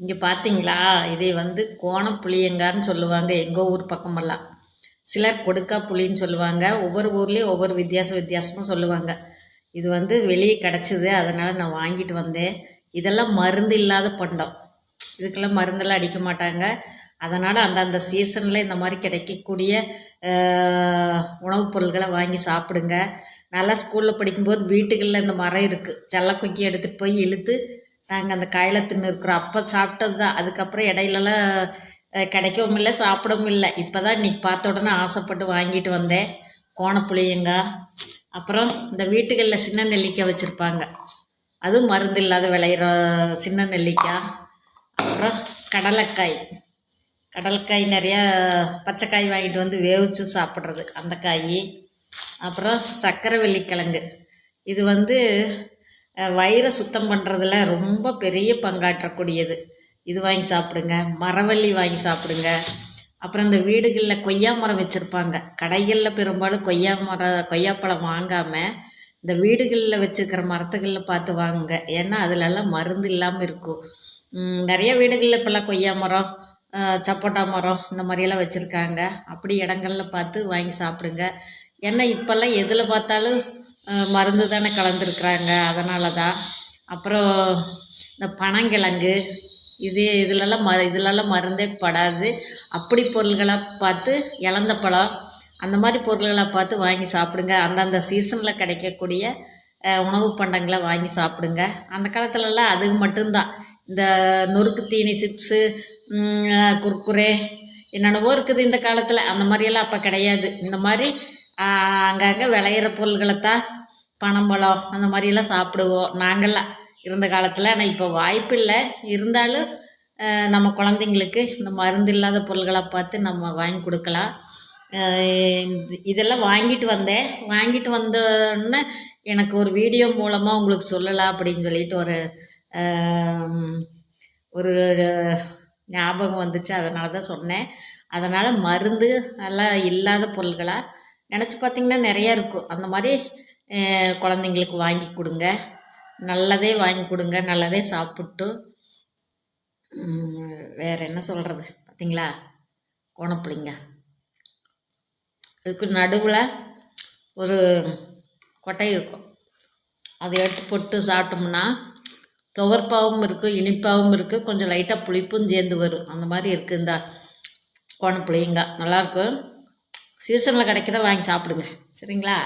இங்கே பார்த்தீங்களா இதை வந்து கோணப்புளியங்கான்னு சொல்லுவாங்க. எங்கள் ஊர் பக்கமெல்லாம். சிலர் கொடுக்கா புளின்னு சொல்லுவாங்க. ஒவ்வொரு ஊர்லேயும் ஒவ்வொரு வித்தியாச வித்தியாசமாக சொல்லுவாங்க. இது வந்து வெளியே கிடச்சிது. அதனால் நான் வாங்கிட்டு வந்தேன். இதெல்லாம் மருந்து இல்லாத பண்டம். இதுக்கெல்லாம் மருந்தெல்லாம் அடிக்க மாட்டாங்க. அதனால் அந்தந்த சீசனில் இந்த மாதிரி கிடைக்கக்கூடிய உணவுப் பொருள்களை வாங்கி சாப்பிடுங்க. நல்லா ஸ்கூலில் படிக்கும்போது வீட்டுகளில் இந்த மரம் இருக்குது செல்லக்குக்கி எடுத்துகிட்டு போய் இழுத்து நாங்கள் அந்த காயில் தின்னு இருக்கிறோம் அப்போ சாப்பிட்டது தான். அதுக்கப்புறம் இடையிலலாம் கிடைக்கவும் இல்லை சாப்பிடவும் இல்லை. இப்போ தான் இன்னைக்கு பார்த்த உடனே ஆசைப்பட்டு வாங்கிட்டு வந்தேன். கோணப்புளியங்காய் அப்புறம் இந்த வீட்டுகளில் சின்ன நெல்லிக்காய் வச்சுருப்பாங்க. அதுவும் மருந்து இல்லாத விளையிற சின்ன நெல்லிக்காய். அப்புறம் கடலைக்காய். கடலைக்காய் நிறையா பச்சைக்காய் வாங்கிட்டு வந்து வேவிச்சு சாப்பிட்றது. அந்த காய். அப்புறம் சக்கரை வெள்ளிக்கிழங்கு. இது வந்து வயிறை சுத்தம் பண்ணுறதுல ரொம்ப பெரிய பங்காற்றக்கூடியது. இது வாங்கி சாப்பிடுங்க மரவள்ளி வாங்கி சாப்பிடுங்க. அப்புறம் இந்த வீடுகளில் கொய்யா மரம் வச்சுருப்பாங்க. கடைகளில் பெரும்பாலும் கொய்யா மரம் கொய்யாப்பழம் வாங்காமல் இந்த வீடுகளில் வச்சுருக்கிற மரத்துகளில் பார்த்து வாங்குங்க. ஏன்னா அதுலெல்லாம் மருந்து இல்லாமல் இருக்கும். நிறைய வீடுகளில் இப்போல்லாம் கொய்யா மரம் சப்போட்டா மரம் இந்த மாதிரியெல்லாம் வச்சுருக்காங்க. அப்படி இடங்கள்ல பார்த்து வாங்கி சாப்பிடுங்க. ஏன்னா இப்போல்லாம் எதில் பார்த்தாலும் மருந்து தானே கலந்துருக்குறாங்க. அதனால தான் அப்புறம் இந்த பனங்கிழங்கு இது இதுலலாம் ம இதுலலாம் மருந்தே படாது. அப்படி பொருள்களாக பார்த்து இலந்த பழம் அந்த மாதிரி பொருள்களை பார்த்து வாங்கி சாப்பிடுங்க. அந்தந்த சீசனில் கிடைக்கக்கூடிய உணவு பண்டங்களை வாங்கி சாப்பிடுங்க. அந்த காலத்துலலாம் அது மட்டும்தான். இந்த நொறுக்கு தீனி சிப்ஸு குர்குரே என்னென்னவோ இருக்குது இந்த காலத்தில். அந்த மாதிரியெல்லாம் அப்போ கிடையாது. இந்த மாதிரி அங்கங்கே விளையிற பொருள்களை தான் பனம்பழம் அந்த மாதிரியெல்லாம் சாப்பிடுவோம். நாங்கள்லாம் இருந்த காலத்தில். ஆனால் இப்போ வாய்ப்பு இல்லை இருந்தாலும் நம்ம குழந்தைங்களுக்கு இந்த மருந்து இல்லாத பொருள்களை பார்த்து நம்ம வாங்கி கொடுக்கலாம். இதெல்லாம் வாங்கிட்டு வந்தேன். வாங்கிட்டு வந்தோடனே எனக்கு ஒரு வீடியோ மூலமாக உங்களுக்கு சொல்லலாம் அப்படின்னு சொல்லிட்டு ஒரு ஒரு ஞாபகம் வந்துச்சு. அதனால தான் சொன்னேன். அதனால் மருந்து எல்லாம் இல்லாத பொருள்களாக நினச்சி பார்த்தீங்கன்னா நிறையா இருக்கும். அந்த மாதிரி குழந்தைங்களுக்கு வாங்கி கொடுங்க. நல்லதே வாங்கி கொடுங்க. நல்லதே சாப்பிட்டு வேறு என்ன சொல்கிறது பார்த்தீங்களா கோணப்புளிங்க. அதுக்கு நடுவில் ஒரு கொட்டை இருக்கும். அதை எடுத்து போட்டு சாப்பிட்டோம்னா துவர்ப்பாகவும் இருக்கும் இனிப்பாகவும் இருக்குது கொஞ்சம் லைட்டாக புளிப்பும் சேர்ந்து வரும். அந்த மாதிரி இருக்குது இந்த கோணப்பிள்ளைங்க நல்லாயிருக்கும் சீசனில் கிடைக்கிறத வாங்கி சாப்பிடுங்க. சரிங்களா?